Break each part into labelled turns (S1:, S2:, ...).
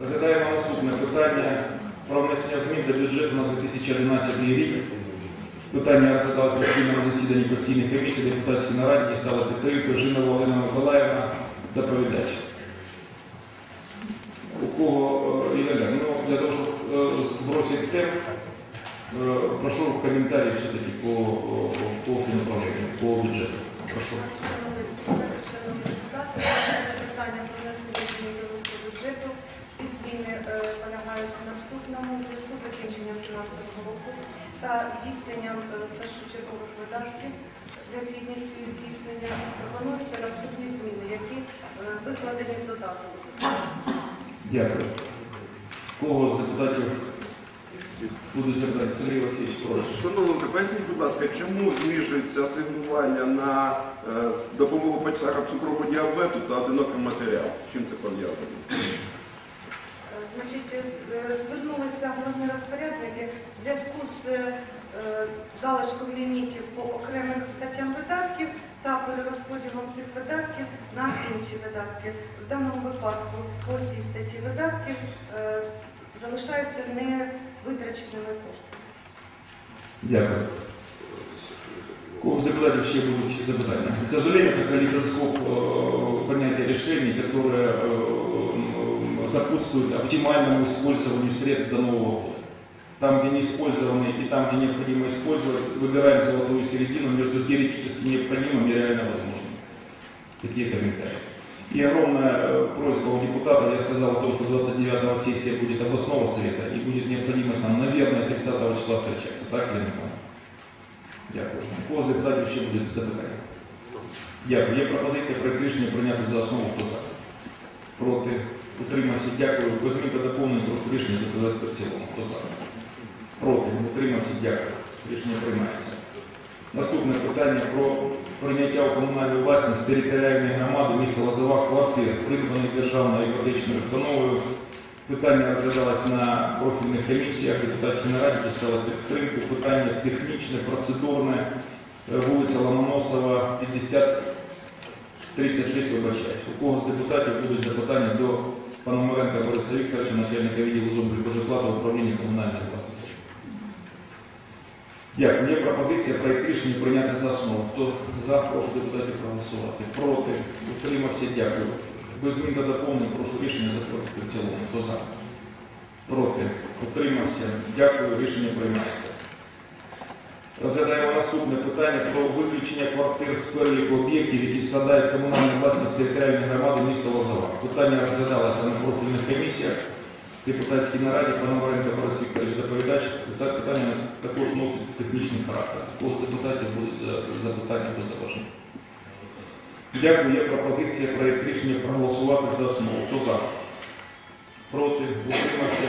S1: Розглядаємо наступне питання про внесення змін до бюджету на 2011 рік. Питання розглядалося на спільному засіданні постійних комісій, депутатській нараді стала підтримка Жинова Олена Миколаївна, доповідач. У кого е, Ігоря? Ну, для того, щоб е, збросити темп, е, прошу коментарі все-таки по, по, по по бюджету. Прошу.
S2: Шановні спікери, шановні депутати, це питання про внесення змін до листу бюджету. Всі зміни е, полягають в наступному у зв'язку з закінченням фінансового року та здійсненням е, першочергових видатків необхідністю їх здійснення. Пропонуються наступні зміни, які е, викладені в додаток.
S1: Дякую. Кого з депутатів будуть запитати? Сергій Васильович, прошу.
S3: Шановні, поясніть, будь ласка, чому знижується асигнування на е, допомогу пацієнтам цукрового діабету та одиноким матеріалам? З чим це пов'язано?
S2: Значить, е, звернулися головні розпорядники в зв'язку з е, залишком лімітів по окремим статтям видатків та перерозподілом цих видатків на інші видатки. В даному випадку по цій статті видатків е, залишаються невитраченими коштами.
S1: Дякую. Кого з депутатов ще будут запитания? К сожалению, это калейдоскоп э, понятия решений, которые э, м, сопутствуют оптимальному использованию средств до Нового года. Там, где не использованы и там, где необходимо использовать, выбираем золотую середину между теоретически необходимым и реально возможным. Такие комментарии. И огромная э, просьба у депутата, я сказал о том, что 29-го сессия будет областного совета и будет необходимость нам, наверное, 30 числа встречаться. Так или не Дякую. Кого з депутатів ще будуть запитання? Дякую. Є пропозиція проект рішення прийняти за основу. Хто за? Проти? Утримався. Дякую. Без змін прошу рішення затвердити в цілому. Хто за? Проти? Утримався. Дякую. Рішення приймається. Наступне питання про прийняття у комунальну власність територіальної громади міста Лозова квартир, придбаних державною іпотечною установою. Питання розглядалось на профільних комісіях, депутатській нараді дістали підтримку. Питання технічне, процедурне, Е, вулиця Ломоносова, 50, 36, вибачаюсь. У кого з депутатів будуть запитання до Пономаренка Бориса Вікторовича, начальника відділу зону житла та управління комунальної власності. Дякую. Є пропозиція проект рішення прийняти за основу. Хто за, прошу депутатів проголосувати. Проти, утримався, дякую. Без змін та доповнень прошу рішення затвердити в цілому. Хто за? Проти, утримався, дякую, рішення приймається. Розглядаємо наступне питання про виключення квартир з переліку об'єктів, які складають комунальну власність територіальної громади міста Лозова. Питання розглядалося на профільних комісіях, депутатській нараді, Пономаренко Борис Вікторович доповідач. Це питання також носить технічний характер. З депутатів будуть запитання до зауваження? Дякую. Є пропозиція проєкт рішення проголосувати за основу. Хто за? Проти? Утримався?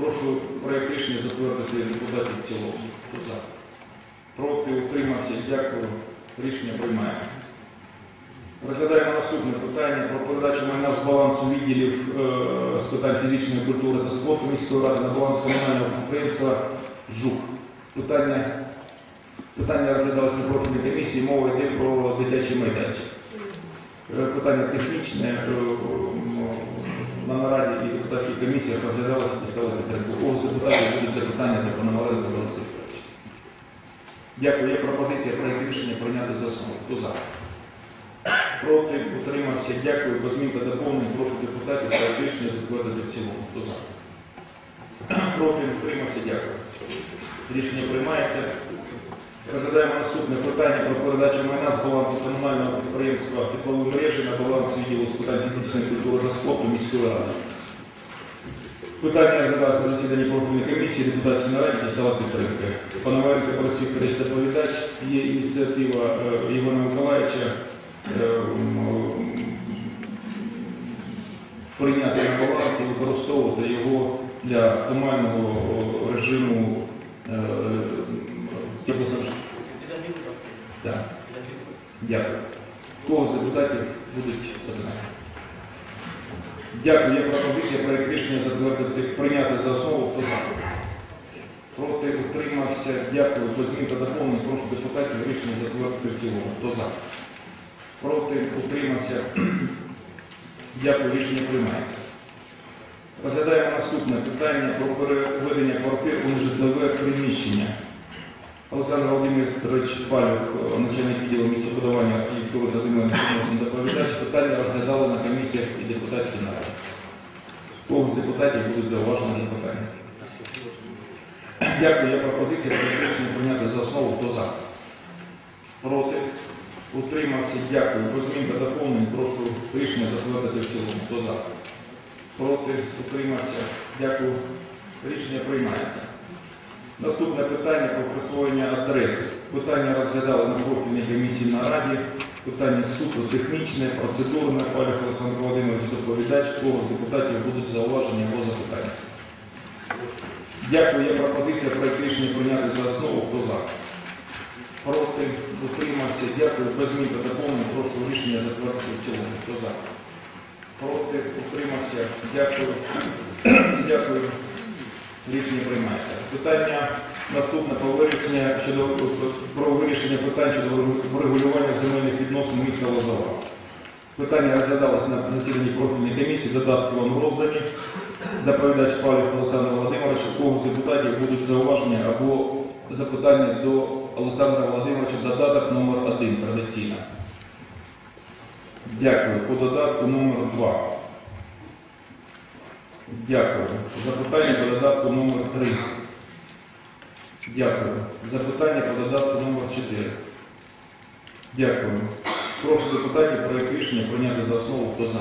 S1: Прошу проєкт рішення затвердити депутатів в цілому. Хто за? Проти? Утримався? Дякую. Рішення приймаємо. Розглядаємо наступне питання про передачу майна з балансу відділів е, з питань фізичної культури та спорту міської ради на баланс комунального підприємства ЖУК. Питання, питання розглядалося на профільній комісії, мова йде про дитячий майданчик. Питання технічне е, на нараді і депутатській комісіях розглядалося і стало підтримку. У депутатів будуть запитання до Пономаренка Бориса Вікторовича? Дякую. Є пропозиція проєкт рішення прийняти за основу. Хто за? Проти, утримався. Дякую. Без змін та доповнень прошу депутатів проект рішення затвердити в цілому. Хто за? Проти, утримався. Дякую. Рішення приймається. Розглядаємо наступне питання про передачу майна з балансу комунального підприємства теплової мережі на баланс відділу з питань фізичної культури та спорту міської ради. Питання розглядалося на засіданні профільної комісії, депутатській нараді та стала підтримки. Пановаренко Борис Вікторович доповідач. Є ініціатива е, Івана Миколаївича е, прийняти на баланс і використовувати його для оптимального режиму е, теплоснабження. Так. Дякую. Кого з депутатів будуть запитання? Дякую. Є пропозиція проект рішення затвердити прийняти за основу. Хто за? Проти утримався. Дякую. Без змін та доповнень прошу депутатів рішення затвердити в цілому. Хто за? Проти утримався. Дякую. Рішення приймається. Розглядаємо наступне питання про переведення квартир у нежитлове приміщення. Олександр Володимирович Палюк, начальник відділу архітектури та відносин доповідач, питання розглядали на комісіях і депутатській нараді. Кого з депутатів будуть зауважені запитання? Дякую. Є пропозиція про рішення прийняти за основу. Хто за? Проти? Утримався. Дякую. Без змін та доповнень прошу рішення затвердити в цілому. Хто за? Проти? Утримався. Дякую. Рішення приймається. Наступне питання про присвоєння адрес. Питання розглядали на профільній комісії на раді. Питання суто технічне, процедурне. Палюх Олександр Володимирович доповідач. Кого з депутатів будуть зауваження або запитання? Дякую. Є пропозиція проект рішення прийняти за основу. Хто за? Проти? Утримався. Дякую. Без змін та доповнень прошу рішення затвердити в цілому. Хто за? Проти? Утримався. Дякую. Дякую. Рішення приймається. Питання наступне про щодо про вирішення питань щодо врегулювання земельних відносин міста Лозова. Питання розглядалося на засіданні профільної комісії, додатки вам роздані. Доповідач Павлів Олександр Володимирович, у кого з депутатів будуть зауваження або запитання до Олександра Володимировича, додаток номер 1 традиційно. Дякую. По додатку номер 2. Дякую. Запитання по додатку номер 3. Дякую. Запитання по додатку номер 4. Дякую. Прошу депутатів проект рішення прийняти за основу. Хто за?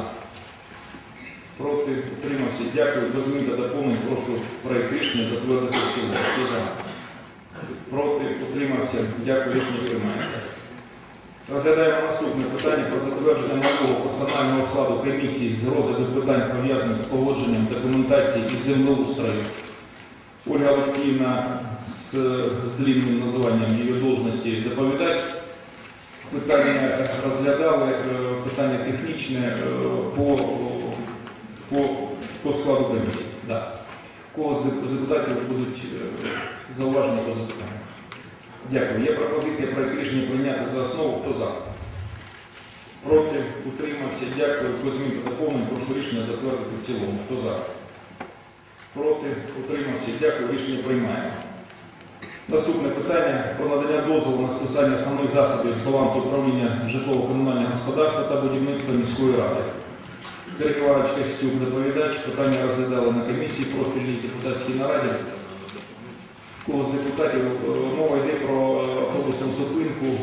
S1: Проти? Утримався. Дякую. Без змін та доповнень прошу проект рішення затвердити в цілому. Хто за? Проти? Утримався. Дякую. Рішення приймається. Розглядаємо наступне питання про затвердження нового персонального складу комісії з розгляду питань пов'язаних з погодженням документації і землеустрою. Ольга Олексіївна з, з длинним називанням її должності доповідач. Питання розглядали, е, питання технічне е, по, по, по складу комісії. Да. Кого з деп- з депутатів будуть е, зауваження по запитанню? Дякую. Є пропозиція проект рішення прийняти за основу. Хто за? Проти? Утримався. Дякую. Без змін прошу рішення затвердити в цілому. Хто за? Проти? Утримався. Дякую. Рішення приймаємо. Наступне питання про надання дозволу на списання основних засобів з балансу управління житлово-комунального господарства та будівництва міської ради. Сергій Іванович Костюк, доповідач. Питання розглядали на комісії профільній депутатській нараді. Кого з депутатів е, мова йде про е, автобусну зупинку,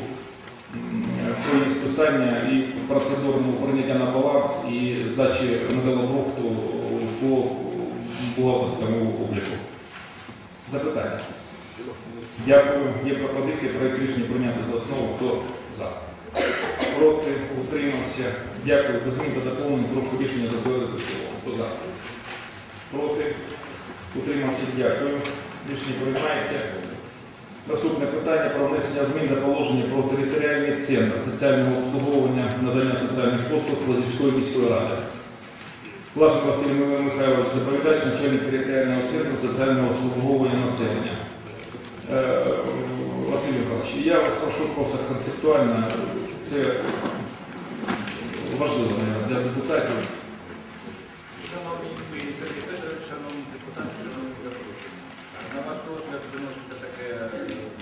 S1: про її списання і процедурну прийняття на баланс і здачі металобрухту по бухгалтерському обліку. Запитання. Дякую. Є пропозиція проект рішення прийняти за основу. Хто за? Проти? Утримався. Дякую. Без змін та доповнень прошу рішення затвердити в. Хто за? Проти? Утримався. Дякую. Рішення приймається. Наступне питання про внесення змін до положення про територіальний центр соціального обслуговування надання соціальних послуг Лозівської міської ради. Власник Василь Михайлович, доповідач, начальник територіального центру соціального обслуговування населення. Е, Василь Михайлович, я вас прошу просто концептуально, це важливо наверное, для депутатів.
S4: На ваш розгляд виноситься таке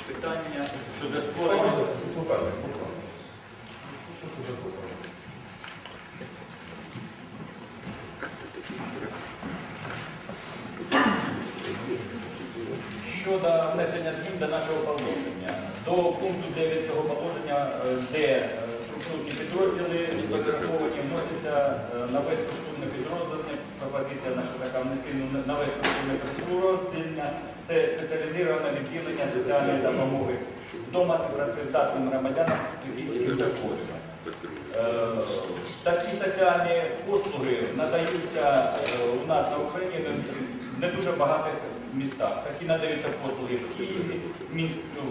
S4: питання щодо створення. Щодо внесення змін до нашого положення. До пункту 9 цього положення, е, де е, структурні підрозділи розраховані, вносяться е, нове структурне підрозділення, пропозиція наша така внести нове структурне підрозділення, це спеціалізоване відділення соціальної допомоги вдома і працездатним громадянам і. Е, Такі соціальні послуги надаються у нас на Україні не дуже багатих містах. Такі надаються послуги в Києві,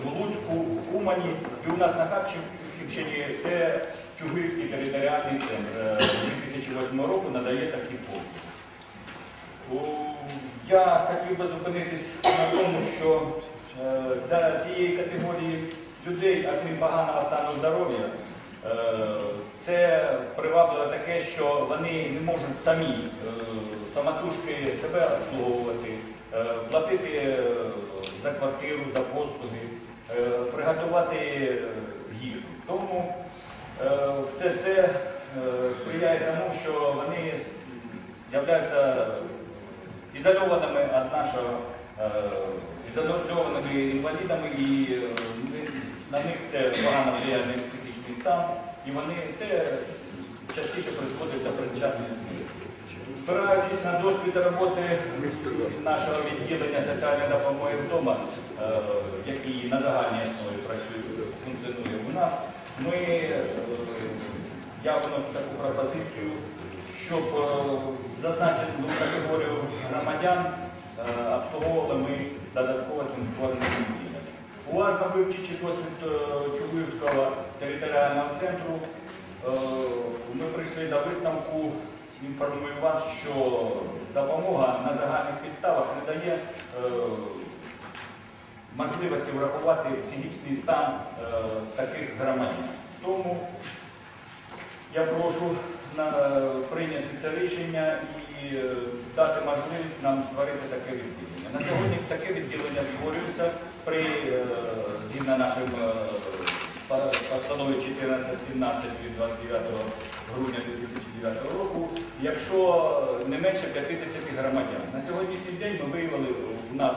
S4: в Луцьку, в Умані. І у нас на Харківщині це Чугуївський територіальний центр. Е, З 2008 року надає такі послуги. Я хотів би зупинитись на тому, що е, для цієї категорії людей, а крім поганого стану здоров'я, е, це привабливо таке, що вони не можуть самі е, самотужки себе обслуговувати, е, платити е, за квартиру, за послуги, е, приготувати е, їжу. Тому е, все це е, сприяє тому, що вони являються ізольованими від нашого, е, ізольованими інвалідами і е, на них це погано на фізичний стан, і вони це частіше призводить до передчасної смерті. Спираючись на досвід роботи нашого відділення соціальної допомоги вдома, е, який на загальній основі функціонує у нас, ми, е, я вношу таку пропозицію, щоб е, зазначену категорію громадян обслуговували ми додатково цим створеним відділенням. Уважно вивчивши досвід Чугуївського територіального центру, ми прийшли до висновку, інформую вас, що допомога на загальних підставах не дає е, можливості врахувати психічний стан е, таких громадян. Тому я прошу на, прийняти це рішення і е, дати можливість нам створити таке відділення. На сьогодні таке відділення створюється при е, згідно нашим е, по- постанові 1417 від 29 грудня 2009 року, якщо не менше 50 громадян. На сьогоднішній день ми виявили у нас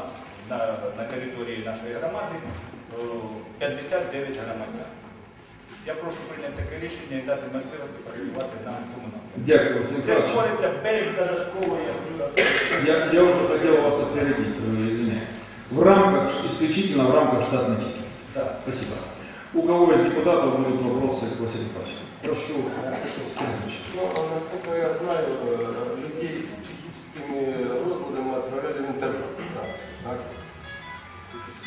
S4: на, на території нашої громади е, 59 громадян. Я прошу прийняти таке рішення і дати можливість працювати на цьому напрямку.
S1: Дякую, Василь
S4: Це створиться без додаткової
S1: Я, я уже хотел вас опередить, извиняюсь. В рамках, исключительно в рамках штатной численности.
S4: Да.
S1: Спасибо. У кого из депутатов будут вопросы к Василию Михайловичу? Прошу, Сергей
S5: Ну, а насколько я знаю, э, людей с психическими розладами отправляли в интернет. Да, так?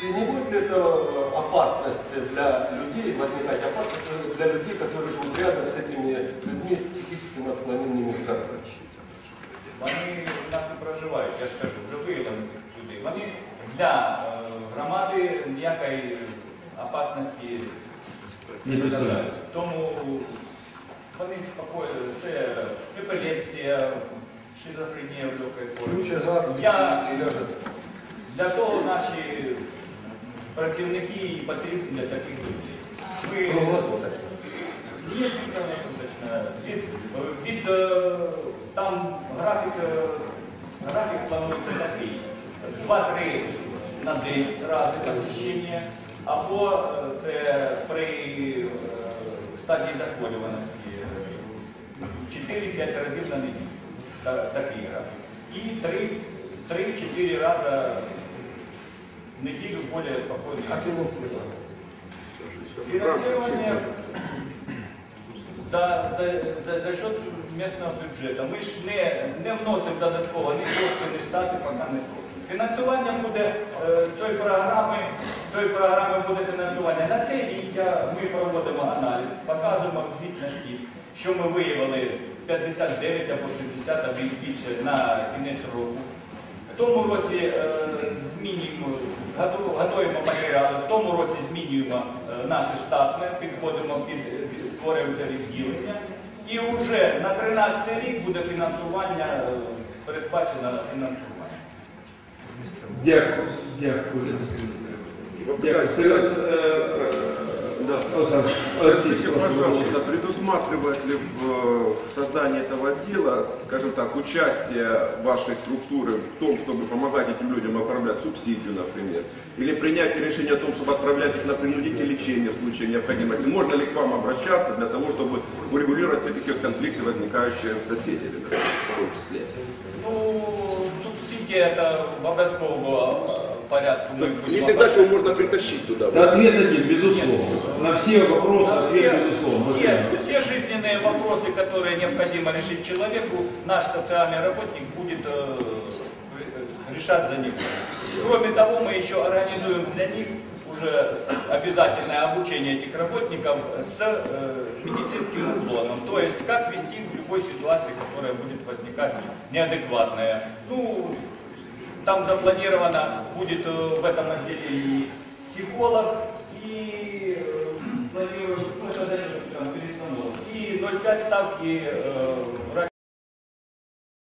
S5: Не будет ли это э, опасность для людей, возникать опасность для людей, которые живут рядом с этими
S4: Не
S1: представляють.
S4: Тому вони спокійно, це епілепсія, шизофренія в легкої формі. Я- Для того наші працівники і потрібні для таких людей. Ми
S5: Проголосуйте.
S4: Від, від, е, там графік, е, графік планується такий. Два-три на день рази посещення, або е, це при е, стадії захворюваності 4-5 разів на неділю. Такий графік. І 3-4 рази в неділю більш спокійний.
S5: А? Финансирование
S4: за, за, за, за счет местного бюджету. Ми ж не, не вносимо додатково ні кошти, ні штати, поки не просимо. Фінансування буде е, цієї програми, цієї програми буде фінансування. На цей рік ми проводимо аналіз, показуємо звітності, що ми виявили 59 або 60 або більше на кінець року. В тому році е, змінюємо, готуємо матеріали, в тому році змінюємо е, наше штатне, підходимо під під- відділення. І вже на 13 рік буде фінансування, е, передбачено фінансування.
S1: Дякую, дякую. Дякую. Е,
S3: Да.
S1: Олексій,
S3: Скажите, пожалуйста, предусматривает ли в э, создании этого отдела, скажем так, участие вашей структуры в том, чтобы помогать этим людям оформлять субсидию, например, или принятие решения о том, чтобы отправлять их на принудительное лечение в случае необходимости? Можно ли к вам обращаться для того, чтобы урегулировать все такие конфликты, возникающие с соседями, в том числе?
S4: Ну, субсидія це в обов'язковому е, порядку.
S6: Не всегда его можно притащить туда.
S1: Да, Ответ один, безусловно. На все вопросы ответ безусловно.
S4: Все, все жизненные вопросы, которые необходимо решить человеку, наш социальный работник будет э, решать за него. Кроме того, мы еще организуем для них уже обязательное обучение этих работников с э, медицинским уклоном. То есть, как вести в любой ситуации, которая будет возникать неадекватная. Ну, там запланировано будет э, в этом отделе и психолог, и э, планируем, ну, это дальше там перестановок, и 0,5 ставки э,